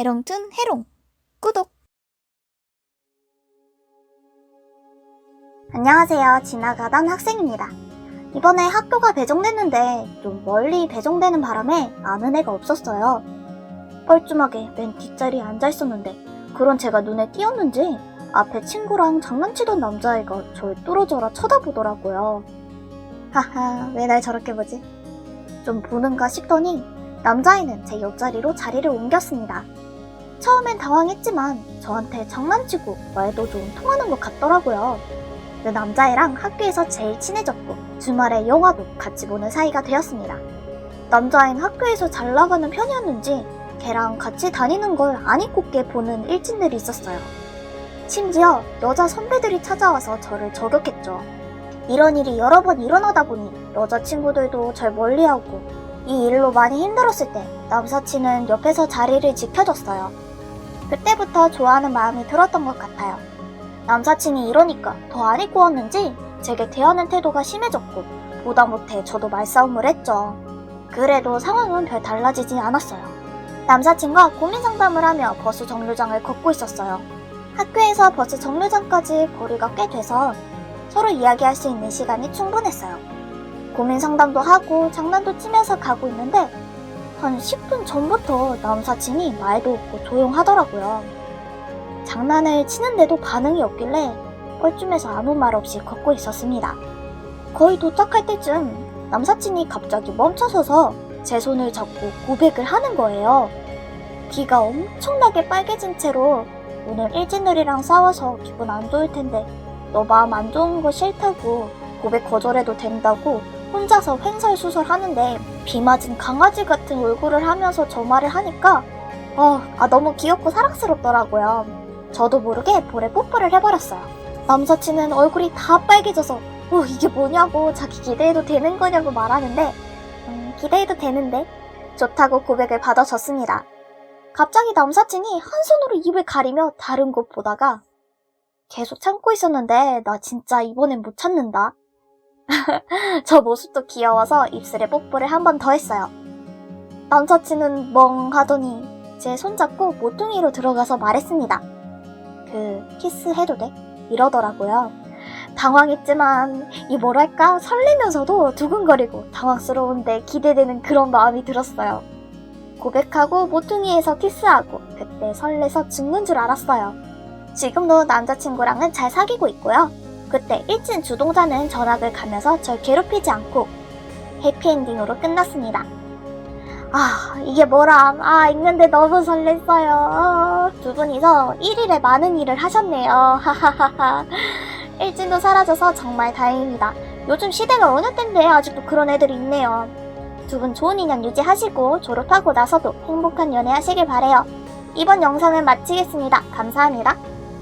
해롱툰 해롱 구독 안녕하세요. 지나가던 학생입니다. 이번에 학교가 배정됐는데 좀 멀리 배정되는 바람에 아는 애가 없었어요. 뻘쭘하게 맨 뒷자리에 앉아 있었는데 그런 제가 눈에 띄었는지 앞에 친구랑 장난치던 남자애가 절 뚫어져라 쳐다보더라고요. 하하, 왜 날 저렇게 보지? 좀 보는가 싶더니 남자애는 제 옆자리로 자리를 옮겼습니다. 처음엔 당황했지만 저한테 장난치고 말도 좀 통하는 것 같더라고요. 그 남자애랑 학교에서 제일 친해졌고 주말에 영화도 같이 보는 사이가 되었습니다. 남자애는 학교에서 잘 나가는 편이었는지 걔랑 같이 다니는 걸 안 입고게 보는 일진들이 있었어요. 심지어 여자 선배들이 찾아와서 저를 저격했죠. 이런 일이 여러 번 일어나다 보니 여자친구들도 절 멀리하고 이 일로 많이 힘들었을 때 남사친은 옆에서 자리를 지켜줬어요. 그때부터 좋아하는 마음이 들었던 것 같아요. 남사친이 이러니까 더 안 입고 왔는지 제게 대하는 태도가 심해졌고 보다 못해 저도 말싸움을 했죠. 그래도 상황은 별 달라지지 않았어요. 남사친과 고민 상담을 하며 버스 정류장을 걷고 있었어요. 학교에서 버스 정류장까지 거리가 꽤 돼서 서로 이야기할 수 있는 시간이 충분했어요. 고민 상담도 하고 장난도 치면서 가고 있는데 한 10분 전부터 남사친이 말도 없고 조용하더라고요. 장난을 치는데도 반응이 없길래 뻘쭘해서 아무 말 없이 걷고 있었습니다. 거의 도착할 때쯤 남사친이 갑자기 멈춰서서 제 손을 잡고 고백을 하는 거예요. 귀가 엄청나게 빨개진 채로 오늘 일진들이랑 싸워서 기분 안 좋을 텐데 너 마음 안 좋은 거 싫다고 고백 거절해도 된다고 혼자서 횡설수설 하는데 비 맞은 강아지 같은 얼굴을 하면서 저 말을 하니까 어, 아 너무 귀엽고 사랑스럽더라고요. 저도 모르게 볼에 뽀뽀를 해버렸어요. 남사친은 얼굴이 다 빨개져서 어 이게 뭐냐고 자기 기대해도 되는 거냐고 말하는데 음, 기대해도 되는데 좋다고 고백을 받아줬습니다. 갑자기 남사친이 한 손으로 입을 가리며 다른 곳 보다가 계속 참고 있었는데 나 진짜 이번엔 못 참는다. 저 모습도 귀여워서 입술에 뽀뽀를 한 번 더 했어요. 남사친은 멍 하더니 제 손잡고 모퉁이로 들어가서 말했습니다. 그 키스해도 돼? 이러더라고요. 당황했지만 이 뭐랄까 설레면서도 두근거리고 당황스러운데 기대되는 그런 마음이 들었어요. 고백하고 모퉁이에서 키스하고 그때 설레서 죽는 줄 알았어요. 지금도 남자친구랑은 잘 사귀고 있고요. 그때 일진 주동자는 전학을 가면서 절 괴롭히지 않고 해피엔딩으로 끝났습니다. 아, 이게 뭐람. 아, 읽는데 너무 설렜어요. 아, 두 분이서 1일에 많은 일을 하셨네요. 하하하하. 일진도 사라져서 정말 다행입니다. 요즘 시대가 어느 때인데 아직도 그런 애들이 있네요. 두 분 좋은 인연 유지하시고 졸업하고 나서도 행복한 연애 하시길 바래요. 이번 영상은 마치겠습니다. 감사합니다.